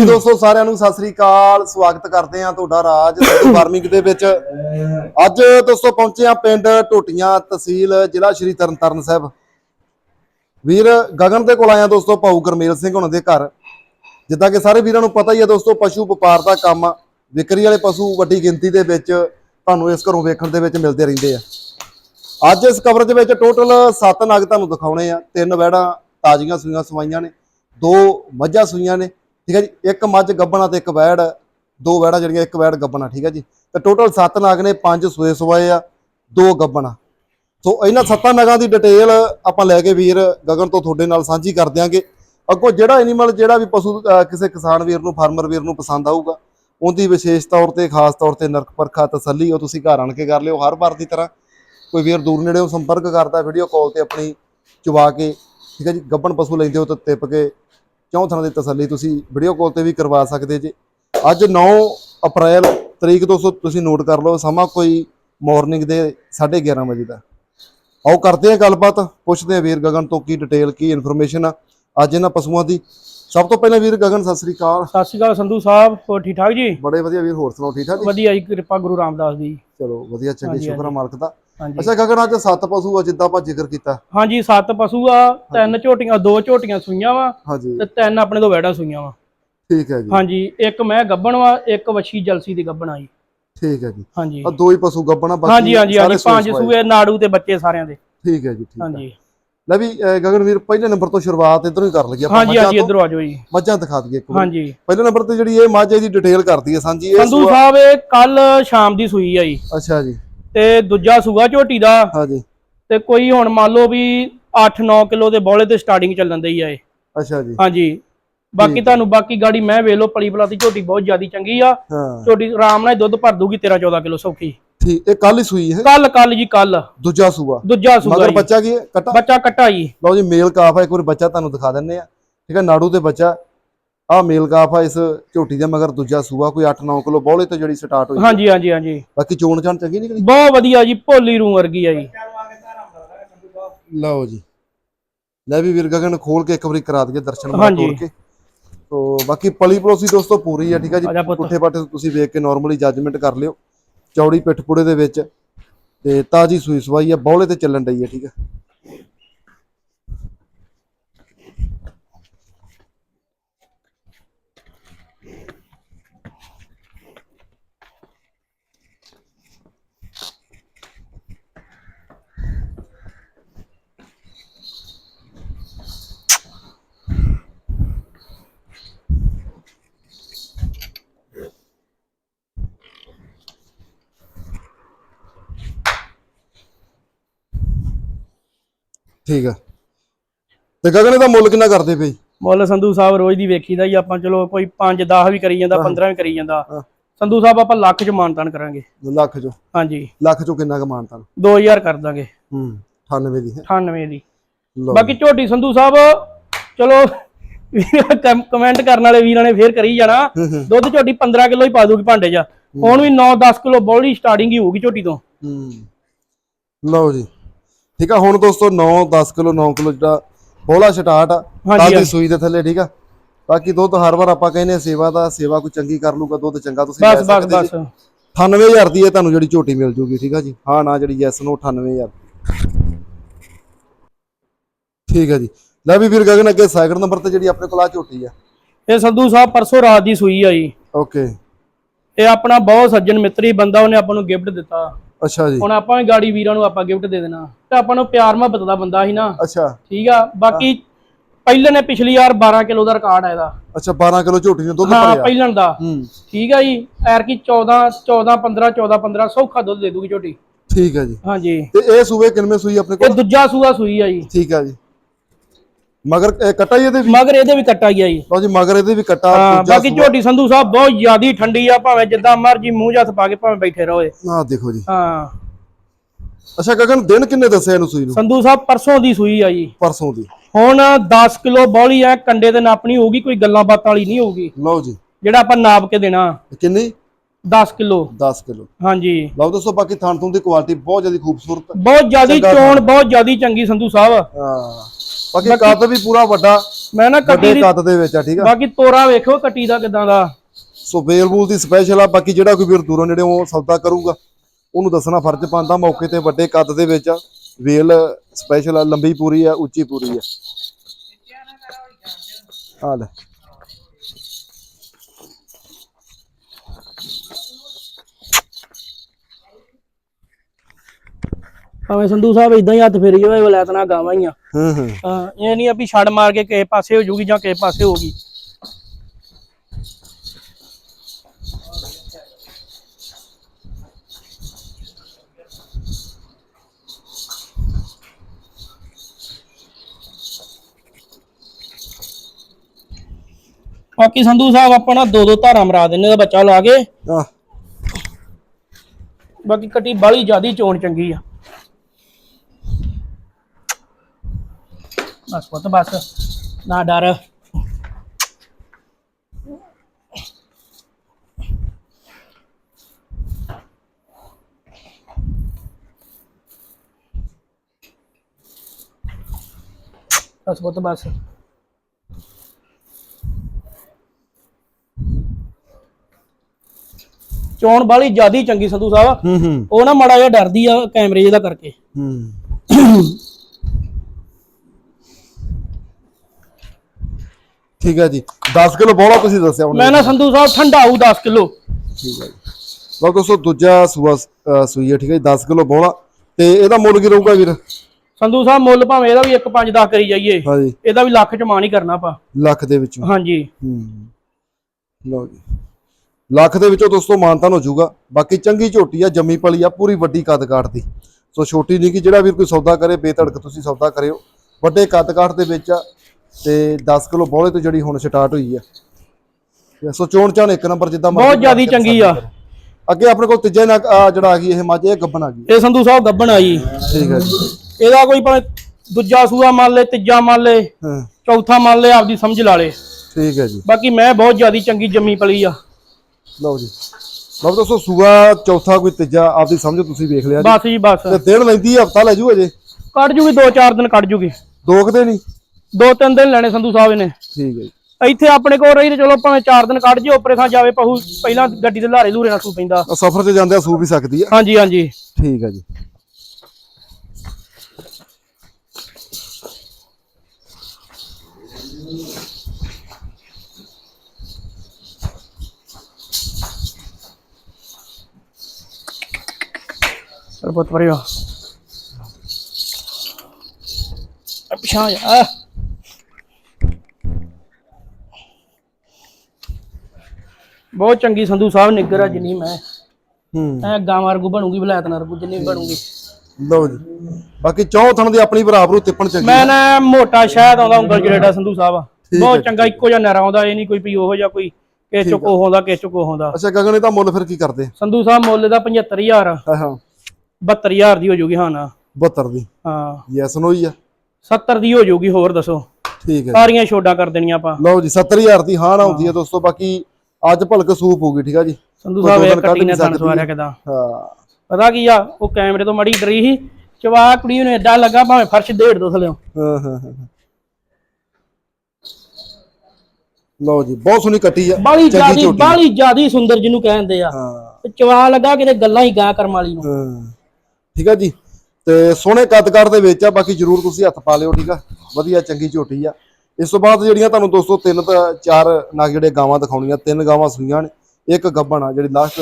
ਹਾਂਜੀ ਦੋਸਤੋ ਸਾਰਿਆਂ ਨੂੰ ਸਤਿ ਸ੍ਰੀ ਅਕਾਲ। ਸਵਾਗਤ ਕਰਦੇ ਆ ਤੁਹਾਡਾ ਰਾਜ ਫਾਰਮਿੰਗ ਦੇ ਵਿੱਚ। ਅੱਜ ਦੋਸਤੋ ਪਹੁੰਚੇ ਆ ਪਿੰਡ ਟੋਟੀਆਂ ਤਹਿਸੀਲ ਜ਼ਿਲ੍ਹਾ ਸ਼੍ਰੀ ਤਰਨਤਾਰਨ ਸਾਹਿਬ। ਵੀਰ ਗਗਨ ਦੇ ਕੋਲ ਆਇਆ ਦੋਸਤੋ ਭਾਊ ਗਰਮੇਲ ਸਿੰਘ ਉਹਨਾਂ ਦੇ ਘਰ। ਜਿੱਦਾਂ ਕਿ ਸਾਰੇ ਵੀਰਾਂ ਨੂੰ ਪਤਾ ਹੀ ਹੈ ਦੋਸਤੋ ਪਸ਼ੂ ਵਪਾਰ ਦਾ ਕੰਮ ਆ। ਵਿਕਰੀ ਵਾਲੇ ਪਸ਼ੂ ਵੱਡੀ ਗਿਣਤੀ ਦੇ ਵਿੱਚ ਤੁਹਾਨੂੰ ਇਸ ਘਰੋਂ ਵੇਖਣ ਦੇ ਵਿੱਚ ਮਿਲਦੇ ਰਹਿੰਦੇ ਆ। ਅੱਜ ਇਸ ਕਵਰੇਜ ਵਿੱਚ ਟੋਟਲ 7 ਨਗ ਤੁਹਾਨੂੰ ਦਿਖਾਉਣੇ ਆ। ਤਿੰਨ ਵੈੜਾਂ ਤਾਜ਼ੀਆਂ ਸੂਈਆਂ ਸਵਾਈਆਂ ਨੇ ਦੋ ਮੱਝਾਂ ਸੂਈਆਂ ਨੇ ਠੀਕ ਹੈ ਜੀ? ਇੱਕ ਮੱਝ ਗੱਬਣਾ ਤੇ ਇੱਕ ਵੈੜ, ਦੋ ਵੈੜਾਂ ਜਿਹੜੀਆਂ, ਇੱਕ ਵੈੜ ਗੱਬਣਾ ਠੀਕ ਹੈ ਜੀ? ਤੇ ਟੋਟਲ 7 ਨਾਗ ਨੇ, ਪੰਜ ਸੂਏ ਸਵਾਏ ਆ, ਦੋ ਗੱਬਣਾ ਸੋ ਇਹਨਾਂ ਸੱਤਾਂ ਨਗਾਂ ਦੀ ਡਿਟੇਲ ਆਪਾਂ ਲੈ ਕੇ ਵੀਰ ਗਗਨ ਤੋਂ ਤੁਹਾਡੇ ਨਾਲ ਸਾਂਝੀ ਕਰ ਦਿਆਂਗੇ। ਅੱਗੋਂ ਜਿਹੜਾ ਐਨੀਮਲ ਜਿਹੜਾ ਵੀ ਪਸ਼ੂ ਕਿਸੇ ਕਿਸਾਨ ਵੀਰ ਨੂੰ ਫਾਰਮਰ ਵੀਰ ਨੂੰ ਪਸੰਦ ਆਊਗਾ, ਉਹਦੀ ਵਿਸ਼ੇਸ਼ ਤੌਰ ਤੇ, ਖਾਸ ਤੌਰ ਤੇ ਨਰਕ ਪਰਖਾ ਤਸੱਲੀ ਉਹ ਤੁਸੀਂ ਘਰ ਆਣ ਕੇ ਕਰ ਲਿਓ ਹਰ ਵਾਰ ਦੀ ਤਰ੍ਹਾਂ। ਕੋਈ ਵੀਰ ਦੂਰ ਨੇੜੇ ਉਹ ਸੰਪਰਕ ਕਰਦਾ ਵੀਡੀਓ ਕਾਲ ਤੇ ਆਪਣੀ ਚੁਵਾ ਕੇ, ਠੀਕ ਹੈ ਜੀ? ਗੱਬਣ ਪਸ਼ੂ ਲੈਂਦੇ ਹੋ ਤਾਂ ਤਿੱਪ ਕੇ ਚੌਥਾਂ ਦੀ ਤਸੱਲੀ ਤੁਸੀਂ ਵੀਡੀਓ ਕਾਲ ਤੇ ਵੀ ਕਰਵਾ ਸਕਦੇ ਜੀ। ਅੱਜ 9 ਅਪ੍ਰੈਲ ਤਰੀਕ ਦੋਸਤੋ ਤੁਸੀਂ ਨੋਟ ਕਰ ਲਓ ਸਮਾਂ ਕੋਈ ਮਾਰਨਿੰਗ ਦੇ 11:30 ਵਜੇ ਦਾ। ਆਓ ਕਰਦੇ ਹਾਂ ਗੱਲਬਾਤ ਪੁੱਛਦੇ ਹਾਂ ਵੀਰ ਗਗਨ ਤੋਂ ਕੀ ਡਿਟੇਲ ਕੀ ਇਨਫੋਰਮੇਸ਼ਨ ਆ। ਅੱਜ ਇਹਨਾਂ ਪਸ਼ੂਆਂ ਦੀ। ਸਭ ਤੋਂ ਪਹਿਲਾਂ ਵੀਰ ਗਗਨ ਸਤਿ ਸ੍ਰੀ ਅਕਾਲ। ਸਤਿ ਸ਼੍ਰੀ ਅਕਾਲ ਸੰਧੂ ਸਾਹਿਬ ਹੋਰ ਠੀਕ ਠਾਕ ਜੀ? ਬੜੇ ਵਧੀਆ ਵੀਰ ਹੋਰ ਸੁਣਾਓ ਠੀਕ ਠਾਕ ਜੀ? ਵਧੀਆ ਜੀ ਕਿਰਪਾ ਗੁਰੂ ਰਾਮਦਾਸ ਦੀ। ਚਲੋ ਵਧੀਆ ਚੰਗੀ ਸ਼ੁਕਰ ਆ ਮਾਲਕ ਦਾ। ਅੱਛਾ ਗਗਨ ਅੱਜ ਸੱਤ ਪਸ਼ੂ ਆ ਜਿੱਦਾਂ ਆਪਾਂ ਜ਼ਿਕਰ ਕੀਤਾ। ਹਾਂਜੀ ਸੱਤ ਪਸ਼ੂ ਆ ਤਿੰਨ ਝੋਟੀਆਂ ਦੋ ਝੋਟੀਆਂ ਸੂਈਆਂ ਵਾ ਤੇ ਤਿੰਨ ਆਪਣੇ ਤੋਂ ਵੈੜਾਂ ਸੂਈਆਂ ਵਾ। ਠੀਕ ਹੈ ਜੀ। ਹਾਂਜੀ ਇੱਕ ਮੈਂ ਗੱਬਣ ਵਾ ਇੱਕ ਵੱਛੀ ਜਲਸੀ ਦੀ ਗੱਬਣ ਆ ਜੀ। ਠੀਕ ਹੈ ਜੀ। ਹਾਂਜੀ। ਆ ਦੋ ਹੀ ਪਸ਼ੂ ਗੱਬਣਾ ਬਾਕੀ ਹਾਂਜੀ ਹਾਂਜੀ ਪੰਜ ਸੂਏ ਨਾੜੂ ਤੇ ਬੱਚੇ ਸਾਰਿਆਂ ਦੇ। ਠੀਕ ਹੈ ਜੀ ਠੀਕ ਹਾਂਜੀ। ਲੈ ਵੀ ਗਗਨ ਵੀਰ ਪਹਿਲੇ ਨੰਬਰ ਤੋਂ ਸ਼ੁਰੂਆਤ ਇਧਰੋਂ ਹੀ ਕਰ ਲਈਏ ਆਪਾਂ ਹਾਂਜੀ ਹਾਂਜੀ। ਇਧਰੋਂ ਆ ਜਾਓ ਜੀ। ਮੱਝਾਂ ਦਿਖਾ ਦਈਏ ਇੱਕ ਵਾਰ। ਹਾਂਜੀ। ਪਹਿਲੇ ਨੰਬਰ ਤੇ ਜਿਹੜੀ ਇਹ ਮੱਝ ਇਹਦੀ ਡਿਟੇਲ ਕਰਦੀ ਹੈ ਸਾਂਝੀ ਇਹ ਸੰਧੂ ਸਾਹਿਬ ਇਹ ਕੱਲ ਸ਼ਾਮ ਦੀ ਸੂਈ ਆ ਜੀ। ਅੱਛਾ ਜੀ। ਤੇ ਦੂਜਾ ਸੂਆ ਝੋਟੀ ਦਾ। ਹਾਂਜੀ। ਤੇ ਕੋਈ ਹੁਣ ਮੰਨ ਲਓ ਵੀ 8-9 ਕਿਲੋ ਦੇ ਬੋਲੇ ਤੇ ਸਟਾਰਟਿੰਗ ਚੱਲਣ ਦਈ ਆ ਇਹ। ਅੱਛਾ ਜੀ। ਹਾਂਜੀ। ਬਾਕੀ ਤੁਹਾਨੂੰ ਬਾਕੀ ਗਾੜੀ ਮੈਂ ਵੇਖ ਲਓ ਪਲੀ ਪਲਾਤੀ ਝੋਟੀ ਬਹੁਤ ਜ਼ਿਆਦੀ ਚੰਗੀ ਆ। ਹਾਂ। ਝੋਟੀ ਆਰਾਮ ਨਾਲ ਹੀ ਦੁੱਧ ਭਰ ਦੂਗੀ 13 14 ਕਿਲੋ ਸੌਖੀ। ਠੀਕ ਇਹ ਕੱਲ ਹੀ ਸੂਈ ਹੈ। ਕੱਲ ਕੱਲ ਜੀ ਕੱਲ ਦੂਜਾ ਸੂਆ। ਦੂਜਾ ਸੂਗਾ ਮਗਰ ਬੱਚਾ ਕੀ ਹੈ? ਕਟਾ। ਬੱਚਾ ਕੱਟਾ ਜੀ। ਲਓ ਜੀ ਮੇਲ ਕਾਫ ਹੈ ਇੱਕ ਵਾਰ ਬੱਚਾ ਤੁਹਾਨੂੰ ਦਿਖਾ ਦਿੰਨੇ ਆ। ਠੀਕ ਹੈ ਨਾੜੂ ਤੇ ਬੱਚਾ। ਆ ਮੇਲ ਕਾਫ ਆ ਇਸ ਝੋਟੀ ਦੇ ਮਗਰ ਦੂਜਾ ਸੂਆ ਕੋਈ 8-9 ਕਿਲੋ ਬੋਲੇ ਤੋਂ ਜਿਹੜੀ ਸਟਾਰਟ ਹੋਈ ਹਾਂਜੀ ਹਾਂਜੀ ਹਾਂਜੀ। ਬਾਕੀ ਚੋਣ ਚਾਣ ਚੰਗੀ ਨਿਕਲੀ ਬਹੁਤ ਵਧੀਆ ਜੀ ਭੋਲੀ ਰੂ ਵਰਗੀ ਆ ਜੀ। ਲਓ ਜੀ। ਲੈ ਵੀ ਵੀਰ ਗਗਨ ਖੋਲ ਕੇ ਇੱਕ ਵਾਰੀ ਕਰਾ ਦਈਏ ਦਰਸ਼ਨ ਮਾਰ। ਤੋੜ ਕੇ। ਤੋ ਬਾਕੀ ਪਲੀ ਪਲੋਸੀ ਦੋਸਤੋ ਪੂਰੀ ਆ ਠੀਕ ਆ ਜੀ। ਪੁੱਠੇ ਪਾਟੇ ਤੁਸੀਂ ਵੇਖ ਕੇ ਨਾਰਮਲੀ ਜੱਜਮੈਂਟ ਕਰ ਲਿਓ। ਚੌੜੀ ਪਿੱਠ ਪੁੜੇ ਦੇ ਵਿੱਚ ਤੇ ਤਾਜੀ ਸੂਈ ਸਵਾਈ ਆ ਬੌਲੇ ਤੇ ਚੱਲਣ ਡਈ ਆ ਠੀਕ ਆ। ਠੀਕ ਆ। ਤੇ ਗਗਨ ਇਹਦਾ ਮੁੱਲ ਕਿੰਨਾ ਕਰਦੇ ਪਈ ਮੁੱਲ ਸੰਧੂ ਸਾਹਿਬ ਰੋਜ਼ ਦੀ ਵੇਖੀਦਾ ਜੀ ਆਪਾਂ ਚਲੋ ਕੋਈ 5 10 ਵੀ ਕਰੀ ਜਾਂਦਾ 15 ਵੀ ਕਰੀ ਜਾਂਦਾ। ਸੰਧੂ ਸਾਹਿਬ ਆਪਾਂ ਲੱਖ ਚ ਮਾਨਤਾਨ ਕਰਾਂਗੇ। ਲੱਖ ਚੋਂ? ਹਾਂਜੀ। ਲੱਖ ਚੋਂ ਕਿੰਨਾ ਕਮਾਨਤਾ 2000 ਕਰ ਦਾਂਗੇ। ਹੂੰ 98 ਦੀ ਹੈ। 98 ਦੀ। ਬਾਕੀ ਝੋਟੀ ਸੰਧੂ ਸਾਹਿਬ ਚਲੋ ਕਮੈਂਟ ਕਰਨ ਵਾਲੇ ਵੀਰਾਂ ਨੇ ਫੇਰ ਕਰੀ ਜਾਣਾ। ਦੁੱਧ ਝੋਟੀ 15 ਕਿਲੋ ਹੀ ਪਾ ਦੂਗੀ ਭਾਂਡੇ 'ਚ। ਹੁਣ ਵੀ 9-10 ਕਿਲੋ ਬੋਲੀ ਸਟਾਰਟਿੰਗ ਹੀ ਹੋਊਗੀ ਝੋਟੀ ਤੋਂ। ਹੂੰ। ਲਓ ਜੀ। ਠੀਕ ਆ ਹੁਣ ਦੋਸਤੋ 9 10 ਕਿਲੋ 9 ਕਿਲੋ ਜਿਹੜਾ ਬੋਲਾ ਸਟਾਰਟ ਆ ਤਾਜ਼ੀ ਹਾਂਜੀ। ਸੂਈ ਦੇ ਥੱਲੇ ਠੀਕ ਆ। ਬਾਕੀ ਦੁੱਧ ਹਰ ਵਾਰ ਆਪਾਂ ਕਹਿੰਦੇ ਆ ਸੇਵਾ ਦਾ ਸੇਵਾ ਕੋਈ ਚੰਗੀ ਕਰ ਲੂਗਾ ਦੁੱਧ ਚੰਗਾ ਤੁਸੀਂ ਬਸ ਬਸ ਬਸ। ਜੀ 98000 ਦੀ ਇਹ ਤੁਹਾਨੂੰ ਜਿਹੜੀ ਝੋਟੀ ਮਿਲ ਜੂਗੀ ਠੀਕ ਆ ਜੀ। ਹਾਂ ਨਾ ਜਿਹੜੀ ਯੈਸ ਨੋ 98000 ਠੀਕ ਆ ਜੀ। ਲੈ ਵੀ ਵੀਰ ਗਗਨ ਅੱਗੇ ਸੈਕਿੰਡ ਨੰਬਰ ਤੇ ਜਿਹੜੀ ਆਪਣੇ ਕੋਲ ਆ ਝੋਟੀ ਆ। ਇਹ ਸੰਧੂ ਸਾਹਿਬ ਪਰਸੋਂ ਰਾਤ ਦੀ ਸੂਈ ਆ ਜੀ। ਓਕੇ ਇਹ ਆਪਣਾ ਬਹੁਤ ਸੱਜਣ ਮਿੱਤਰੀ ਬੰਦਾ ਉਹਨੇ ਆਪਾਂ ਨੂੰ ਗਿਫਟ ਦਿੱਤਾ। ਅੱਛਾ ਜੀ। ਹੁਣ ਆਪਾਂ ਗਾੜੀ ਵੀਰਾਂ ਨੂੰ ਆਪਾਂ ਗਿਫਟ ਦੇ ਦੇਣਾ। ਤੇ ਆਪਾਂ ਨੂੰ ਪਿਆਰ ਮੁਹੱਬਤ ਦਾ ਬੰਦਾ ਸੀ ਨਾ। ਅੱਛਾ। ਠੀਕ ਆ ਬਾਕੀ ਪਹਿਲੇ ਨੇ ਪਿਛਲੀ ਵਾਰ 12 ਕਿਲੋ ਦਾ ਰਿਕਾਰਡ ਆ ਇਹਦਾ। ਅੱਛਾ 12 ਕਿਲੋ ਝੋਟੀ ਨੂੰ ਦੁੱਧ ਹਾਂ ਭਰਿਆ। ਪਹਿਲਣ ਦਾ। ਹੂੰ। ਠੀਕ ਆ ਜੀ ਐਰ ਕੀ 14 14 15 14 15 ਸੌਖਾ ਦੁੱਧ ਦੇ ਦੂਗੀ ਝੋਟੀ। ਠੀਕ ਹੈ ਜੀ। ਹਾਂਜੀ। ਤੇ ਇਹ ਸੂਬੇ ਕਿੰਨੇ ਸੂਈ ਆਪਣੇ ਇਹ ਕੋਲ ਦੂਜਾ ਸੂਆ ਸੂਈ ਆ ਜੀ। ਠੀਕ ਆ ਜੀ। ਮਗਰ ਇਹ ਕੱਟਾ ਹੀ ਇਹਦੇ ਵੀ? ਮਗਰ ਇਹਦੇ ਵੀ ਕੱਟਾ ਗਿਆ ਜੀ। ਲਓ ਜੀ ਮਗਰ ਇਹਦੇ ਵੀ ਕੱਟਾ ਹਾਂ ਦੂਜਾ ਬਾਕੀ ਝੋਟੀ ਸੰਧੂ ਸਾਹਿਬ ਬਹੁਤ ਜ਼ਿਆਦੀ ਠੰਡੀ ਆ ਭਾਵੇਂ ਜਿੱਦਾਂ ਮਰਜ਼ੀ ਮੂੰਹ ਜੱਥ ਪਾ ਕੇ ਭਾਵੇਂ ਬੈਠੇ ਰਹੋ ਆਹ ਦੇਖੋ ਜੀ। ਹਾਂ। ਅੱਛਾ ਗਗਨ ਦਿਨ ਕਿੰਨੇ ਦੱਸੇ ਇਹਨੂੰ ਸੂਈ ਨੂੰ? ਸੰਧੂ ਸਾਹਿਬ ਪਰਸੋਂ ਦੀ ਸੂਈ ਆ ਜੀ। ਪਰਸੋਂ ਦੀ। ਹੁਣ 10 ਕਿਲੋ ਬੌਲੀ ਆ ਕੰਡੇ ਤੇ ਨਾਪਣੀ ਹੋਊਗੀ ਕੋਈ ਗੱਲਾਂ ਬਾਤਾਂ ਵਾਲੀ ਨਹੀਂ ਹੋਊਗੀ। ਲਓ ਜੀ। ਜਿਹੜਾ ਆਪਾਂ ਨਾਪ ਕੇ ਦੇਣਾ। ਕਿੰਨੀ? 10 ਕਿਲੋ। 10 ਕਿਲੋ। ਹਾਂਜੀ। ਲਓ ਦੱਸੋ ਬਾਕੀ ਥਣ ਤੋਂ ਦੀ ਕੁਆਲਿਟੀ ਬਹੁਤ ਜ਼ਿਆਦਾ ਖੂਬਸੂਰਤ ਬਹੁਤ ਜ਼ਿਆਦੀ ਚੰਗਾ ਚੋਣ ਬਹੁਤ ਜ਼ਿਆਦੀ ਚੰਗੀ ਸੰਧੂ ਸਾਹਿਬ। ਹਾਂ। ਬਾਕੀ ਕੱਦ ਵੀ ਪੂਰਾ ਵੱਡਾ ਮੈਂ ਨਾ ਕੱਟੀ ਦੀ ਕੱਦ ਦੇ ਵਿੱਚ ਆ ਠੀਕ ਆ? ਬਾਕੀ ਤੋਰਾ ਵੇਖੋ ਕੱਟੀ ਦਾ ਕਿਦਾਂ ਦਾ। ਸੋ ਬੇਲ ਬੂਲ ਦੀ ਸਪੈਸ਼ਲ ਆ ਬਾਕੀ ਜਿਹੜਾ ਕੋਈ ਵੀਰ ਦੂਰੋਂ ਨੇੜੇ ਉਹ ਸੌਦਾ ਕਰੂਗਾ। ਉਹਨੂੰ ਦੱਸਣਾ ਫਰਜ਼ ਪਾਉਂਦਾ ਮੌਕੇ ਤੇ ਵੱਡੇ ਕੱਦ ਦੇ ਵਿੱਚ ਆ। ਵੇਲ ਸਪੈਸ਼ਲ ਆ ਲੰਬੀ ਪੂਰੀ ਆ ਉੱਚੀ ਪੂਰੀ ਆ। ਆ ਲੈ। ਭਾਵੇਂ ਸੰਧੂ ਸਾਹਿਬ ਇਦਾਂ ਹੀ ਹੱਥ ਫੇਰੀ ਜਾਵੇ ਵਲੈਤਨਾ ਗਾਵਾਂ ਹੀ ਆ। ਹੂੰ ਹੂੰ। ਹਾਂ, ਇਹ ਨਹੀਂ ਆ ਵੀ ਛੱਡ ਮਾਰ ਕੇ ਕਿਸੇ ਪਾਸੇ ਹੋ ਜੂਗੀ ਜਾਂ ਕਿਸੇ ਪਾਸੇ ਹੋਗੀ ਬਾਕੀ ਸੰਧੂ ਸਾਹਿਬ ਆਪਾਂ ਨਾ ਦੋ ਦੋ ਧਾਰਾਂ ਮਰਾ ਦਿੰਨੇ ਦਾ ਬੱਚਾ ਲਾ ਕੇ। ਬਾਕੀ ਕੱਟੀ ਬਾਲੀ ਜਿਆਦੀ ਚੋਣ ਚੰਗੀ ਆ। ਬਸ ਪੁੱਤ ਬਸ ਨਾ ਡਰ ਬਸ ਪੁੱਤ ਬਸ ਚੋਣ ਬਾਲੀ ਜਿਆਦੀ ਚੰਗੀ ਸੰਧੂ ਸਾਹਿਬ ਹੂੰ ਹੂੰ। ਉਹ ਨਾ ਮਾੜਾ ਜਿਹਾ ਡਰਦੀ ਆ ਕੈਮਰੇ ਜਿਹਦਾ ਕਰਕੇ। ਹੂੰ। ਠੀਕ ਹੈ ਜੀ। 10 ਕਿਲੋ ਬੋਲਾ ਤੁਸੀਂ ਦੱਸਿਆ ਹੁਣ ਮੈਂ ਨਾ ਸੰਧੂ ਸਾਹਿਬ ਠੰਡਾਊ 10 ਕਿਲੋ। ਠੀਕ ਹੈ ਜੀ। ਲਓ ਦੋਸਤੋ ਦੂਜਾ ਸੂਆ ਸੂਈ ਹੈ ਠੀਕ ਹੈ ਜੀ। 10 ਕਿਲੋ ਬੋਲਾ ਤੇ ਇਹਦਾ ਮੁੱਲ ਕੀ ਰਹੂਗਾ ਵੀਰ? ਸੰਧੂ ਸਾਹਿਬ ਮੁੱਲ ਭਾਵੇਂ ਇਹਦਾ ਵੀ 1 5 10 ਕਰੀ ਜਾਈਏ। ਹਾਂਜੀ। ਇਹਦਾ ਵੀ ਲੱਖ ਚ ਮਾਨ ਹੀ ਕਰਨਾ ਆਪਾਂ। ਲੱਖ ਦੇ ਵਿੱਚੋਂ। ਹਾਂਜੀ। ਹੂੰ। ਲਓ ਜੀ। ਲੱਖ ਦੇ ਵਿੱਚੋਂ ਦੋਸਤੋ ਮਾਨਤਾਨ ਹੋ ਜਾਊਗਾ। ਬਾਕੀ ਚੰਗੀ ਝੋਟੀ ਆ ਜੰਮੀ ਪਲੀ ਆ ਪੂਰੀ ਵੱਡੀ ਕੱਦ ਕਾਠ ਦੀ। ਸੋ ਛੋਟੀ ਨਹੀਂ ਕਿ ਜਿਹੜਾ ਵੀਰ ਕੋਈ ਸੌਦਾ ਕਰੇ ਬੇਤੜਕ ਤੁਸੀਂ ਸੌਦਾ ਕਰਿਓ। ਵੱਡੇ ਕੱਦ ਕਾਠ ਦੇ ਵਿੱਚ ਆ। ਤੇ 10 ਕਿਲੋ ਬੋਲੇ ਤੋਂ ਜਿਹੜੀ ਹੁਣ ਸਟਾਰਟ ਹੋਈ ਆ। ਸੋ ਚੋਣ ਚਾਣ ਇੱਕ ਨੰਬਰ ਜਿੱਦਾਂ ਬਹੁਤ ਜ਼ਿਆਦੀ ਚੰਗੀ ਆ। ਅੱਗੇ ਆਪਣੇ ਕੋਲ ਤੀਜੇ ਆ ਜਿਹੜਾ ਆ ਗਈ ਇਹ ਮੱਝ ਇਹ ਗੱਬਣ ਆ ਗਈ। ਇਹ ਸੰਧੂ ਸਾਹਿਬ ਗੱਬਣ ਆਈ ਠੀਕ ਹੈ ਜੀ। ਇਹਦਾ ਕੋਈ ਭਾਵੇਂ ਦੂਜਾ ਸੂਆ ਮੰਨ ਲੈ ਤੀਜਾ ਮੰਨ ਲੈ ਚੌਥਾ ਮੰਨ ਲੈ ਆਪਦੀ ਸਮਝ ਲਾ ਲੇ। ਠੀਕ ਹੈ ਜੀ। ਬਾਕੀ ਮੈਂ ਬਹੁਤ ਜ਼ਿਆਦੀ ਚੰਗੀ ਜੰਮੀ ਪਲੀ ਆ। ਲਓ ਜੀ। ਲਓ ਦੋਸਤੋ ਸੂਆ ਚੌਥਾ ਕੋਈ ਤੀਜਾ ਆਪਦੀ ਸਮਝ ਤੁਸੀਂ ਵੇਖ ਲਿਆ ਜੀ। ਬਸ ਜੀ ਬਸ। ਤੇ ਦਿਨ ਲੈਂਦੀ ਹਫਤਾ ਲੈ ਜੂ ਅਜੇ? ਕੱਢ ਜੂਗੀ 2-4 ਦਿਨ ਕੱਢ ਜੂਗੀ। ਦੋ ਕੁ ਦਿਨ ਹੀ? ਦੋ ਤਿੰਨ ਦਿਨ ਲੈਣੇ ਸੰਧੂ ਸਾਹਿਬ ਨੇ ਠੀਕ ਹੈ ਜੀ। ਇੱਥੇ ਆਪਣੇ ਕੋਲ ਰਹੀ ਤੇ ਚਲੋ ਭਾਵੇਂ 4 ਦਿਨ ਕੱਢ ਜਿਓ ਉੱਪਰੇ ਥਾਂ ਜਾਵੇ ਪਹੂ ਪਹਿਲਾਂ ਗੱਡੀ ਦੇ ਲਾਰੇ ਲੂਰੇ ਨਾਲ ਸੂ ਪੈਂਦਾ। ਸਫ਼ਰ 'ਚ ਜਾਂਦੇ ਸੂ ਵੀ ਸਕਦੀ ਆ। ਹਾਂਜੀ ਹਾਂਜੀ। ਠੀਕ ਹੈ ਜੀ। ਬਹੁਤ ਪਰੇ ਆ। ਪਿਛਾ ਆ ਬਹੁਤ ਚੰਗੀ ਸੰਧੂ ਸਾਹਿਬ ਨਿੱਗਰ ਆ ਜਿੰਨੀ ਮੈਂ। ਹੂੰ। ਐ ਗਾਂ ਵਰਗੂ ਬਣੂਗੀ ਬਲੈਤ ਨਰਗੂ ਜਿੰਨੀ ਵੀ ਬਣੂਗੀ। ਲਓ ਜੀ। ਬਾਕੀ ਚੌਂ ਥਣ ਦੀ ਆਪਣੀ ਬਰਾਬਰ ਨੂੰ ਤਿੱਪਣ ਚੰਗੀ ਮੈਂ ਨਾ ਮੋਟਾ ਸ਼ਾਇਦ ਆਉਂਦਾ ਉਂਗਲ ਜਰੇਡਾ ਸੰਧੂ ਸਾਹਿਬ ਠੀਕ ਬਹੁਤ ਹੈ, ਚੰਗਾ ਇੱਕੋ ਜਿਹਾ ਨਰਾ ਆਉਂਦਾ ਇਹ ਨਹੀਂ ਕੋਈ ਵੀ ਉਹੋ ਜਿਹਾ ਕੋਈ ਕਿਸ ਚੁੱਕ ਉਹ ਹੁੰਦਾ ਕਿਸ ਚੁੱਕ ਉਹ ਹੁੰਦਾ ਅੱਛਾ ਗਗਨ ਇਹਦਾ ਮੁੱਲ ਫਿਰ ਕੀ ਕਰਦੇ? ਸੰਧੂ ਸਾਹਿਬ ਮੁੱਲ ਦਾ 75000 ਹਾਂ ਹਾਂ। 72000 ਦੀ ਹੋ ਜਾਊਗੀ ਹਾਂ ਨਾ। 72 ਦੀ। ਹਾਂ। ਯੈਸ ਨੋ ਹੀ ਆ। 70 ਦੀ ਹੋ ਜਾਊਗੀ ਹੋਰ ਦੱਸੋ। ਠੀਕ ਹੈ ਸਾਰੀਆਂ ਛੋਡਾਂ ਕਰ ਦੇਣੀਆਂ ਆਪਾਂ। ਲਓ ਜੀ 70000 ਦੀ ਹਾਂ ਨਾ ਹੁੰਦੀ ਹੈ। ਦੋਸਤੋ ਬਾਕੀ ਅੱਜ ਭਲਕ ਸੂਪ ਹੋਊਗੀ ਠੀਕ ਆ ਜੀ? ਸੰਧੂ ਸਾਹਿਬ ਇਹ ਕੱਟੀ ਨੇ ਸਕਦੀ ਸਵਾਰਿਆ ਹੈ। ਕਿਦਾਂ? ਹਾਂ। ਪਤਾ ਕੀ ਆ ਉਹ ਕੈਮਰੇ ਤੋਂ ਮੜੀ ਡਰੀ ਸੀ ਚਵਾ ਕੁੜੀ ਨੂੰ ਏਦਾਂ ਲੱਗਾ ਭਾਵੇਂ ਫਰਸ਼ ਢੇੜ ਦੋ ਥਲਿਓ ਹਾਂ ਹਾਂ ਹਾਂ ਲਓ ਜੀ ਬਹੁਤ ਸੋਹਣੀ ਕੱਟੀ ਆ ਬਾਲੀ ਜਿਆਦੀ। ਬਾਲੀ ਜਿਆਦੀ ਸੁੰਦਰ ਜਿਹਨੂੰ ਕਹਿੰਦੇ ਆ। ਹਾਂ। ਚਵਾ ਲੱਗਾ ਕਿਤੇ ਗੱਲਾਂ ਹੀ ਗਾ ਕਰਮ ਵਾਲੀ ਨੂੰ। ਹਾਂ। ਠੀਕ ਆ ਜੀ ਤੇ ਸੋਹਣੇ ਕੱਦਕਾਰ ਦੇ ਵਿੱਚ ਆ ਬਾਕੀ ਜਰੂਰ ਤੁਸੀਂ ਹੱਥ ਪਾ ਲਿਓ ਠੀਕ ਆ? ਵਧੀਆ ਚੰਗੀ ਝੋਟੀ ਆ। ਇਸ ਤੋਂ ਬਾਅਦ ਜਿਹੜੀਆਂ ਤੁਹਾਨੂੰ ਦੋਸਤੋ ਤਿੰਨ ਤਾਂ ਚਾਰ ਨਗ ਜਿਹੜੇ ਗਾਵਾਂ ਦਿਖਾਉਣੀਆਂ ਤਿੰਨ ਗਾਵਾਂ ਸੂਈਆਂ ਨੇ ਇੱਕ ਗੱਬਣ ਆ ਜਿਹੜੀ ਲਾਸਟ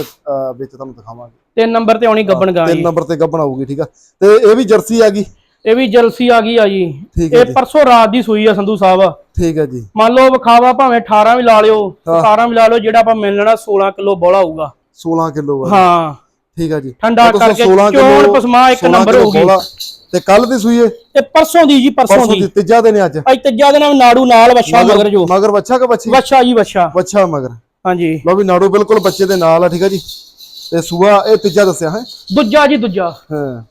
ਵਿੱਚ ਤੁਹਾਨੂੰ ਦਿਖਾਵਾਂਗੇ। ਤਿੰਨ ਨੰਬਰ ਤੇ ਆਉਣੀ ਗੱਬਣ ਗਾਂ ਤਿੰਨ ਨੰਬਰ ਤੇ ਗੱਬਣ ਆਊਗੀ ਠੀਕ ਆ। ਤੇ ਇਹ ਵੀ ਜਰਸੀ ਆ ਗਈ। ਇਹ ਵੀ ਜਲਸੀ ਆ ਗਈ ਆ ਜੀ। ਇਹ। ਪਰਸੋਂ ਰਾਤ ਦੀ ਸੂਈ ਆ ਸੰਧੂ ਸਾਹਿਬ। ਠੀਕ ਹੈ ਜੀ। ਮੰਨ ਲਓ ਵਿਖਾਵਾ ਭਾਵੇਂ 18 ਵੀ ਲਾ ਲਿਓ 17 ਵੀ ਲਾ ਲਿਓ ਜਿਹੜਾ ਆਪਾਂ ਮਿਲਣਾ 16 ਕਿਲੋ ਬੋਲਾ ਹੋਊਗਾ। 16 ਕਿਲੋ ਆ ਹਾਂ। ਠੀਕ ਆ ਜੀ। ਠੰਡਾ ਤਾਂ ਕਰਕੇ 16 ਚੋਣ ਪਸਮਾ ਇੱਕ 16 ਨੰਬਰ ਹੋਊਗੀ। ਬੋਲਾ। ਤੇ ਕੱਲ ਦੀ ਸੂਈ ਹੈ ਇਹ ਪਰਸੋਂ ਦੀ ਜੀ ਪਰਸੋਂ ਪਰਸੋਂ ਦੀ। ਤੀਜਾ ਦਿਨ ਹੈ ਅੱਜ। ਅੱਜ ਤੀਜਾ ਦਿਨ ਨਾੜੂ ਨਾਲ ਵੱਛਾ ਮਗਰ ਜੋ। ਮਗਰ ਬੱਚਾ ਕਿ ਬੱਚੀ ਵੱਛਾ ਜੀ ਵੱਛਾ। ਬੱਚਾ ਮਗਰ। ਹਾਂਜੀ। ਲਓ ਵੀ ਨਾੜੂ ਬਿਲਕੁਲ ਬੱਚੇ ਦੇ ਨਾਲ ਆ ਠੀਕ ਆ ਜੀ। ਤੇ ਸੂਆ ਇਹ ਤੀਜਾ ਦੱਸਿਆ ਹੈ? ਦੂਜਾ ਜੀ ਦੂਜਾ। ਹਾਂ।